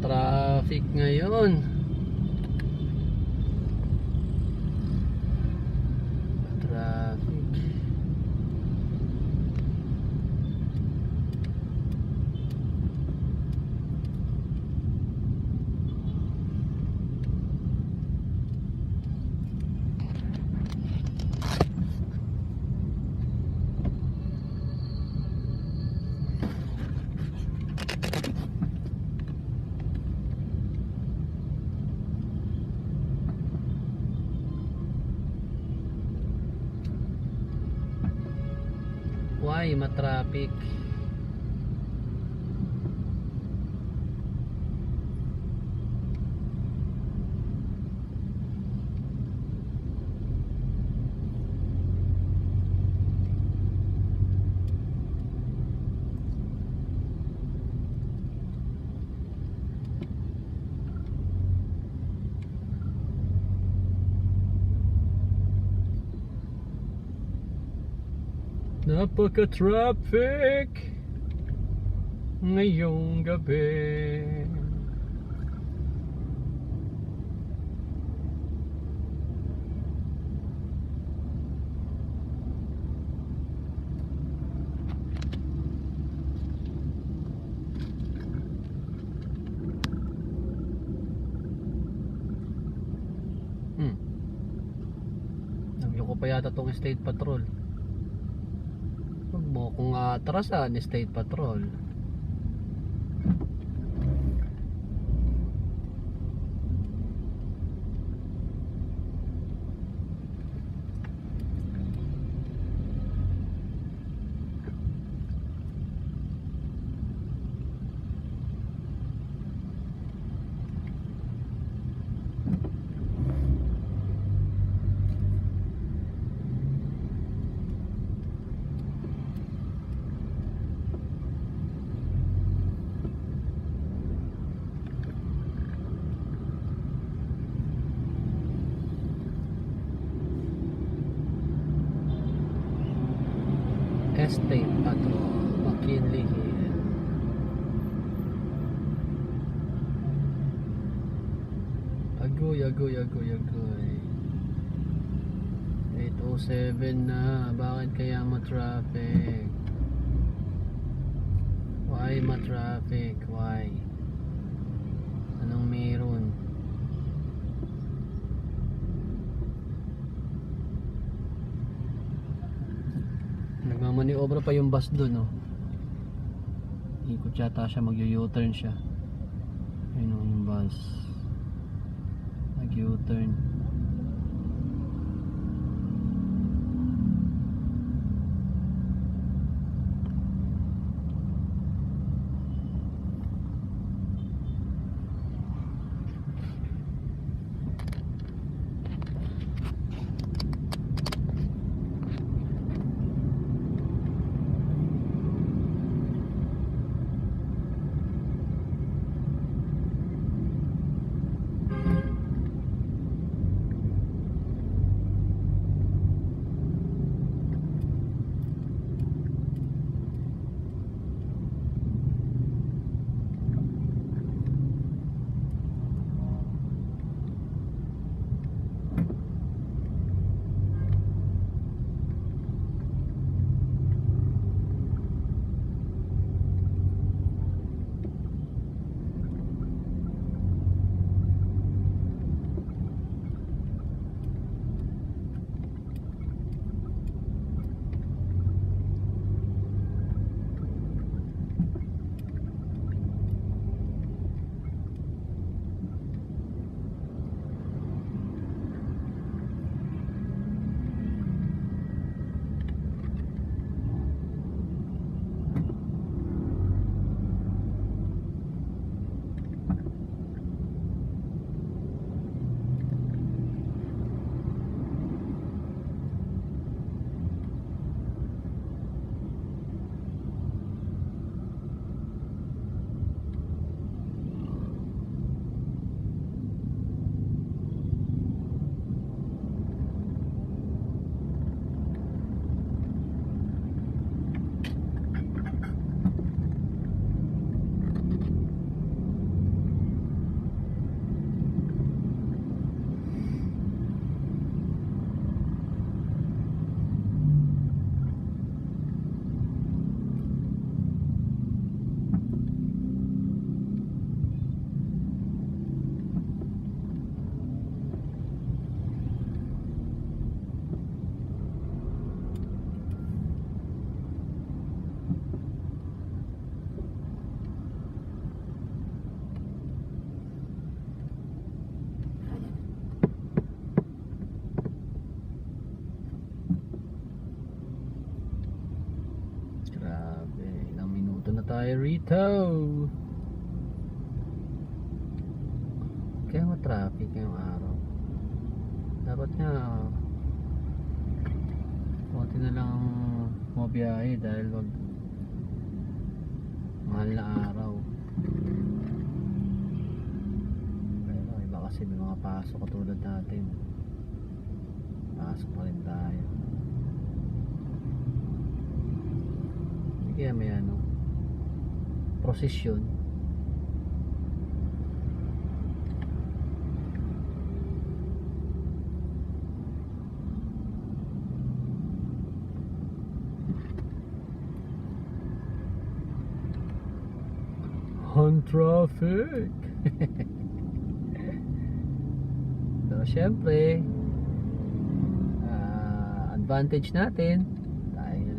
traffic ngayon. Why matraffic? Napaka-traffic ngayong gabi. Hmm. Nabyo ko pa yata tong state patrol. Huwag mo kung atrasan, state patrol. Estate Patrol, McKinley Hill. Agoy, agoy, agoy, agoy. 807 na. Bakit kaya ma-traffic? Why ma-traffic? Why? Anong meron? Nagmamaniobra pa yung bus doon, oh. Ikot yata siya, mag-u-turn siya. Ayun oh, yung bus. Nag-u-turn. Dito na tayo rito. Kaya ma-traffic ngayong araw. Dapat nga konti na lang mabiyahe dahil wag mahal na araw. Pero iba kasi may mga pasok katulad natin. Pasok pa rin tayo. Kaya may ano prosesyon. On traffic. so, syempre, ah, advantage natin dahil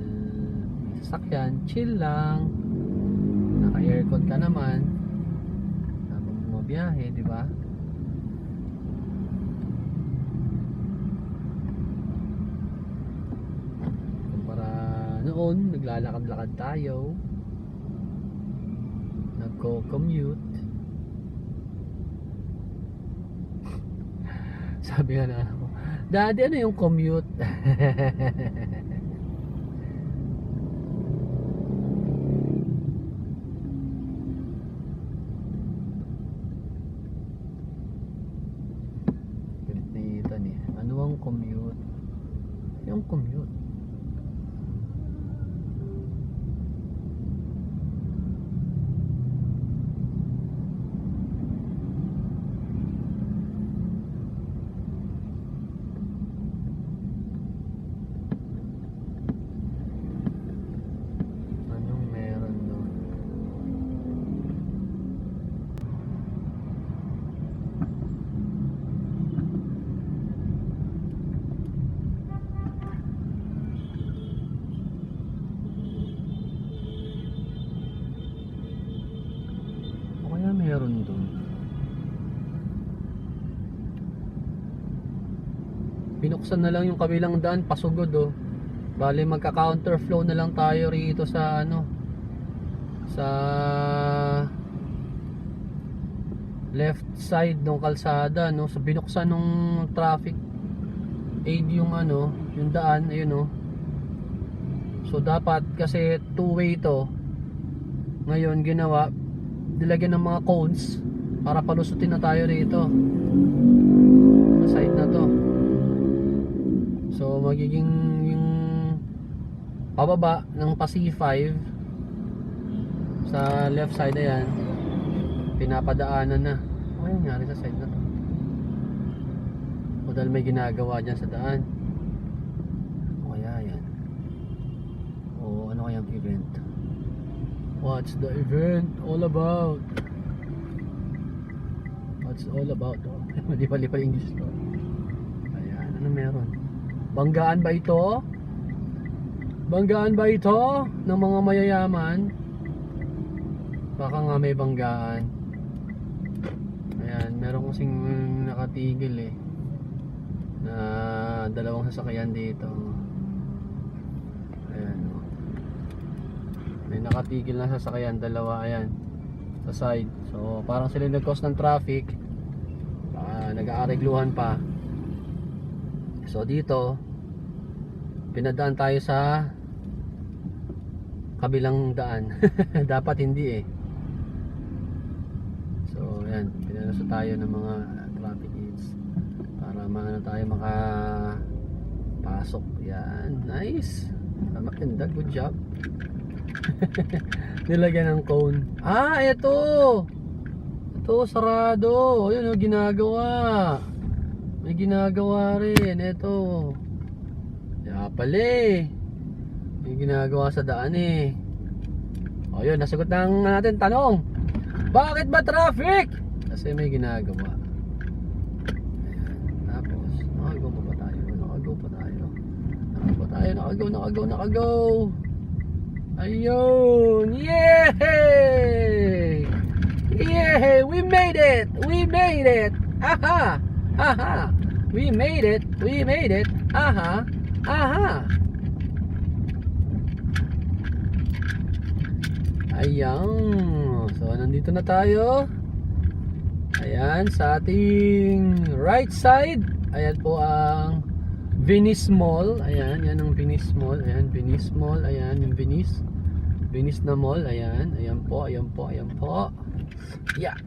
may sasakyan, chill lang. Naka-aircon ka naman. Habang bumabiyahe, di ba? Kumpara noon, naglalakad-lakad tayo. Nagko-commute. Sabi nga na ako daddy ano yung commute Galit na Ethan eh. Ano ang commute? Yung commute. Anong meron doon? O kaya meron doon? Binuksan na lang yung kabilang daan, pasugod oh. Bale magka-counterflow na lang tayo rito sa ano sa left side ng kalsada no. Sa binuksan ng traffic aid yung ano, yung daan, ayun oh. So dapat kasi two-way to. Ngayon ginawa nilagyan ng mga cones para palusutin na tayo rito. Sa side na to. So magiging yung pababa ng pa C5 sa left side ayan pinapadaanan na. Ano nangyari sa side na to? O dahil may ginagawa dyan sa daan. O kaya yan. O ano kayang event? What's the event all about? What's all about? Oh, mali-mali pa yung English ko. Ayan, ano meron? Banggaan ba ito? Banggaan ba ito ng mga mayayaman? Baka nga may banggaan. Ayan, meron kasing nakatigil eh. Na dalawang sasakyan dito. Ayan. oh. May nakatigil na sasakyan, dalawa ayan. Sa side. So, parang sila nag-cause ng traffic. Baka nag-aaregluhan pa. So, dito, pinadaan tayo sa kabilang daan. Dapat hindi eh. So, ayan, pinanaso tayo ng mga traffic aids para maano tayo maka pasok. Yan, nice. Maganda, good job. Nilagyan ng cone. Ah, ito. Ito, sarado. Ayun, oh, ginagawa. May ginagawa rin. Ito. Kaya pala eh. May ginagawa sa daan eh. O yun, nasagot na natin tanong. Bakit ba traffic? Kasi may ginagawa. Tapos, nakago pa tayo? Nakago pa tayo. Nakago pa tayo. Nakago, nakago, nakago. Ayun! Yay! Yay! We made it! We made it! Aha! Aha! We made it! We made it! Aha! Aha! Ayan. So, nandito na tayo. Ayan, sa ating right side. Ayan po ang Venice Mall. Ayan, yan ang Venice Mall. Ayan, Venice Mall. Ayan, yung Venice. Venice na mall. Ayan, ayan po, ayan po, ayan po. Yeah.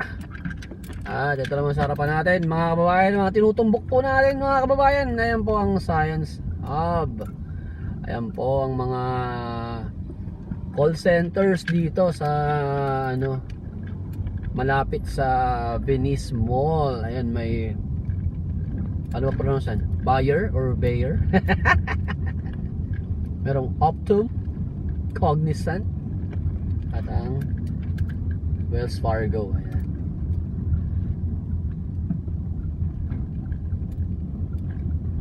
At ito naman sa harapan natin, mga kababayan, mga tinutumbok po natin, mga kababayan. Ayan po ang Science Hub. Ayan po ang mga call centers dito sa ano malapit sa Venice Mall. Ayan may ano ba pronounce? Buyer or Bayer? Merong Optum, Cognizant, at ang Wells Fargo. Ayan.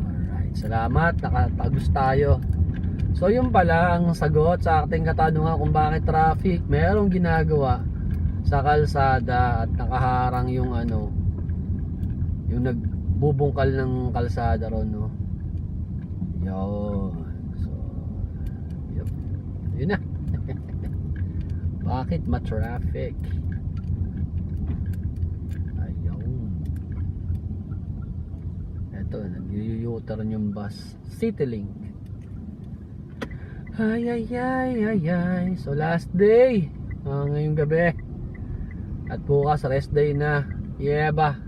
Alright, salamat. Nakatagos tayo. So yun pala ang sagot sa ating katanungan kung bakit traffic. Merong ginagawa sa kalsada at nakaharang yung ano yung nagbubungkal ng kalsada ron no. Yun. So yun. Yun na. bakit ma-traffic? Ayun. Eto, nag-u-turn yung bus. Citylink. Ay, ay, ay, ay, ay. So, last day. Ah, ngayong gabi. At bukas, rest day na. Yeba.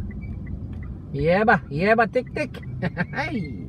Yeba. Yeba, tik, tik. Ay.